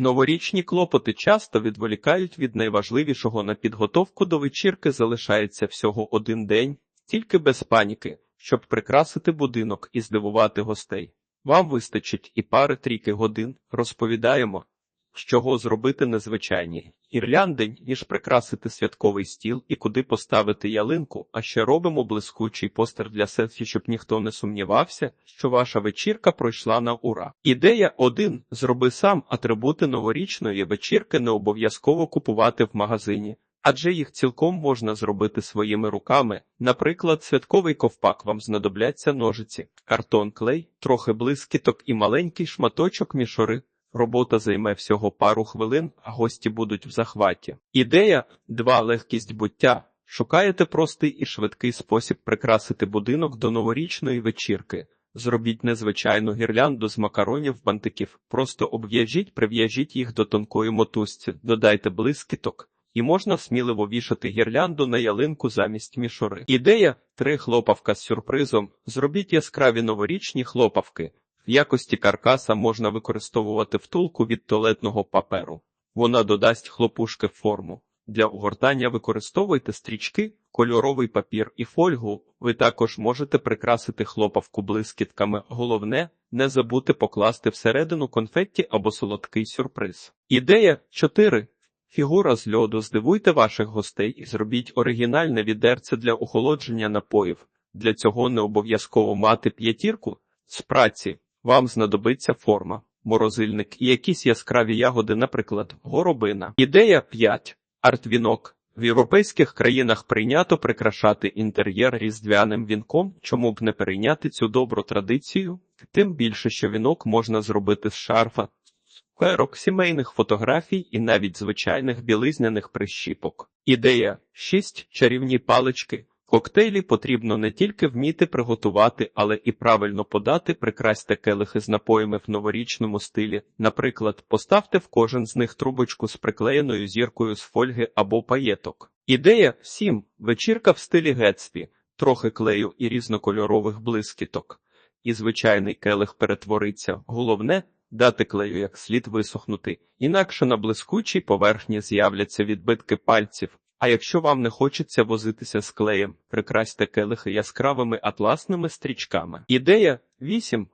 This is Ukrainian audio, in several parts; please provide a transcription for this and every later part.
Новорічні клопоти часто відволікають від найважливішого. На підготовку до вечірки залишається всього один день, тільки без паніки, щоб прикрасити будинок і здивувати гостей. Вам вистачить і пари трійки годин, розповідаємо, з чого зробити незвичайні гірлянди, ніж прикрасити святковий стіл і куди поставити ялинку, а ще робимо блискучий постер для селфі, щоб ніхто не сумнівався, що ваша вечірка пройшла на ура. Ідея 1. Зроби сам атрибути новорічної вечірки не обов'язково купувати в магазині. Адже їх цілком можна зробити своїми руками. Наприклад, святковий ковпак вам знадобляться ножиці, картон клей, трохи блискіток і маленький шматочок мішори. Робота займе всього пару хвилин, а гості будуть в захваті. Ідея 2. Легкість буття. Шукаєте простий і швидкий спосіб прикрасити будинок до новорічної вечірки. Зробіть незвичайну гірлянду з макаронів бантиків, просто обв'яжіть, прив'яжіть їх до тонкої мотузці, додайте блискіток, і можна сміливо вішати гірлянду на ялинку замість мішури. Ідея 3. Хлопавка з сюрпризом. Зробіть яскраві новорічні хлопавки. В якості каркаса можна використовувати втулку від туалетного паперу. Вона додасть хлопушки форму. Для огортання використовуйте стрічки, кольоровий папір і фольгу. Ви також можете прикрасити хлопавку блискітками. Головне, не забудьте покласти всередину конфетті або солодкий сюрприз. Ідея 4. Фігура з льоду. Здивуйте ваших гостей і зробіть оригінальне відерце для охолодження напоїв. Для цього не обов'язково мати п'ятірку з праці. Вам знадобиться форма, морозильник і якісь яскраві ягоди, наприклад, горобина. Ідея 5. Арт-вінок. В європейських країнах прийнято прикрашати інтер'єр різдвяним вінком, чому б не перейняти цю добру традицію, тим більше, що вінок можна зробити з шарфа, перок, сімейних фотографій і навіть звичайних білизняних прищіпок. Ідея 6. Чарівні палички. Коктейлі потрібно не тільки вміти приготувати, але і правильно подати, прикрасьте келихи з напоями в новорічному стилі. Наприклад, поставте в кожен з них трубочку з приклеєною зіркою з фольги або паєток. Ідея 7. Вечірка в стилі Гетсбі, трохи клею і різнокольорових блискіток. І звичайний келих перетвориться. Головне дати клею як слід висохнути, інакше на блискучій поверхні з'являться відбитки пальців. А якщо вам не хочеться возитися з клеєм, прикрасьте келихи яскравими атласними стрічками. Ідея 8.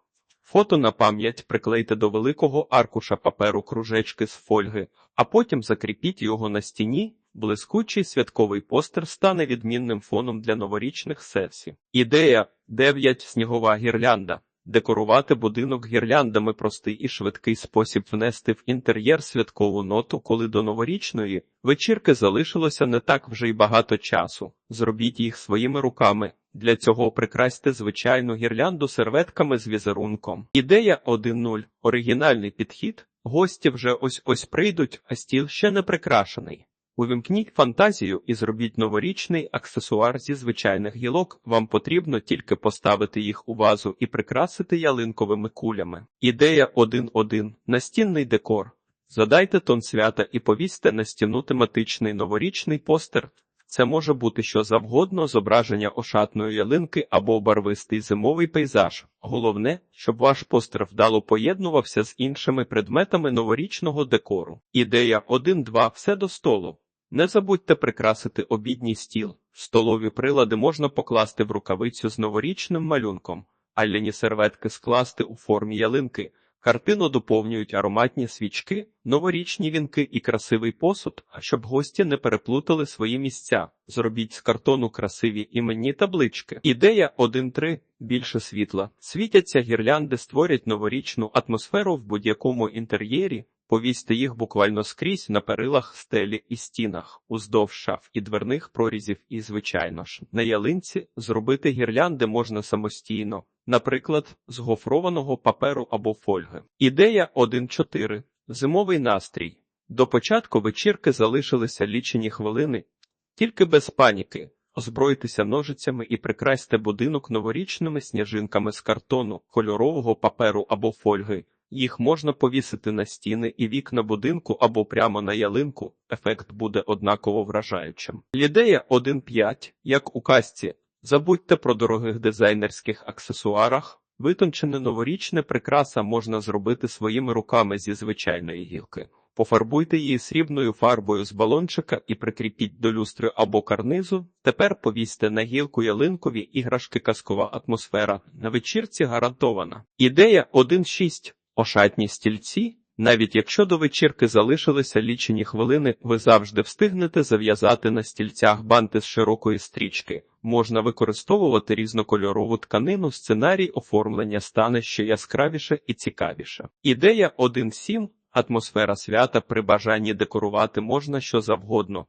Фото на пам'ять приклейте до великого аркуша паперу кружечки з фольги, а потім закріпіть його на стіні. Блискучий святковий постер стане відмінним фоном для новорічних сесій. Ідея 9. Снігова гірлянда. Декорувати будинок гірляндами простий і швидкий спосіб внести в інтер'єр святкову ноту, коли до новорічної вечірки залишилося не так вже й багато часу. Зробіть їх своїми руками. Для цього прикрасьте звичайну гірлянду серветками з візерунком. Ідея 1.0. Оригінальний підхід. Гості вже ось ось прийдуть, а стіл ще не прикрашений. Увімкніть фантазію і зробіть новорічний аксесуар зі звичайних гілок. Вам потрібно тільки поставити їх у вазу і прикрасити ялинковими кулями. Ідея 1.1. Настінний декор. Задайте тон свята і повісьте на стіну тематичний новорічний постер. Це може бути що завгодно зображення ошатної ялинки або барвистий зимовий пейзаж. Головне, щоб ваш постер вдало поєднувався з іншими предметами новорічного декору. Ідея 1.2. Все до столу. Не забудьте прикрасити обідній стіл. Столові прилади можна покласти в рукавицю з новорічним малюнком, а серветки скласти у формі ялинки. Картину доповнюють ароматні свічки, новорічні вінки і красивий посуд, а щоб гості не переплутали свої місця. Зробіть з картону красиві іменні таблички. Ідея 1.3. більше світла. Світяться гірлянди створять новорічну атмосферу в будь-якому інтер'єрі. Повісьте їх буквально скрізь на перилах, стелі і стінах, уздовж шаф і дверних прорізів, і, звичайно ж, на ялинці зробити гірлянди можна самостійно, наприклад, з гофрованого паперу або фольги. Ідея 1.4. Зимовий настрій. До початку вечірки залишилися лічені хвилини, тільки без паніки. Озбройтеся ножицями і прикрасьте будинок новорічними сніжинками з картону, кольорового паперу або фольги. Їх можна повісити на стіни і вікна будинку або прямо на ялинку. Ефект буде однаково вражаючим. Ідея 1.5. Як у казці. Забудьте про дорогих дизайнерських аксесуарах. Витончене новорічне прикраса можна зробити своїми руками зі звичайної гілки. Пофарбуйте її срібною фарбою з балончика і прикріпіть до люстри або карнизу. Тепер повісьте на гілку ялинкові іграшки казкова атмосфера. На вечірці гарантована. Ідея 1.6. Ошатні стільці. Навіть якщо до вечірки залишилися лічені хвилини, ви завжди встигнете зав'язати на стільцях банти з широкої стрічки. Можна використовувати різнокольорову тканину, сценарій оформлення стане ще яскравіше і цікавіше. Ідея 1.7. Атмосфера свята при бажанні декорувати можна що завгодно.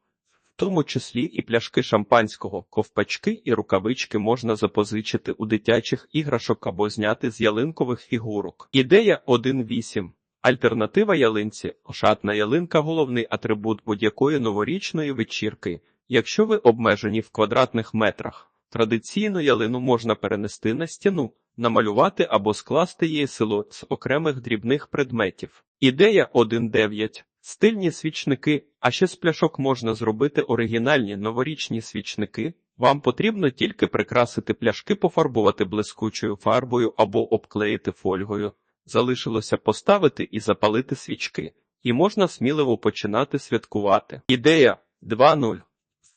Тому числі і пляшки шампанського, ковпачки і рукавички можна запозичити у дитячих іграшок або зняти з ялинкових фігурок. Ідея 1.8. Альтернатива ялинці – ошатна ялинка – головний атрибут будь-якої новорічної вечірки. Якщо ви обмежені в квадратних метрах, традиційну ялину можна перенести на стіну, намалювати або скласти її силует з окремих дрібних предметів. Ідея 1.9. Стильні свічники, а ще з пляшок можна зробити оригінальні новорічні свічники. Вам потрібно тільки прикрасити пляшки, пофарбувати блискучою фарбою або обклеїти фольгою. Залишилося поставити і запалити свічки, і можна сміливо починати святкувати. Ідея 2.0.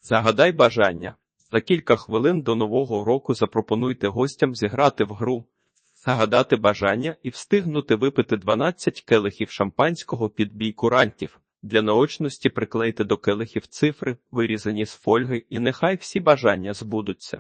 Загадай бажання. За кілька хвилин до нового року запропонуйте гостям зіграти в гру, загадати бажання і встигнути випити 12 келихів шампанського під бій курантів. Для наочності приклейте до келихів цифри, вирізані з фольги, і нехай всі бажання збудуться.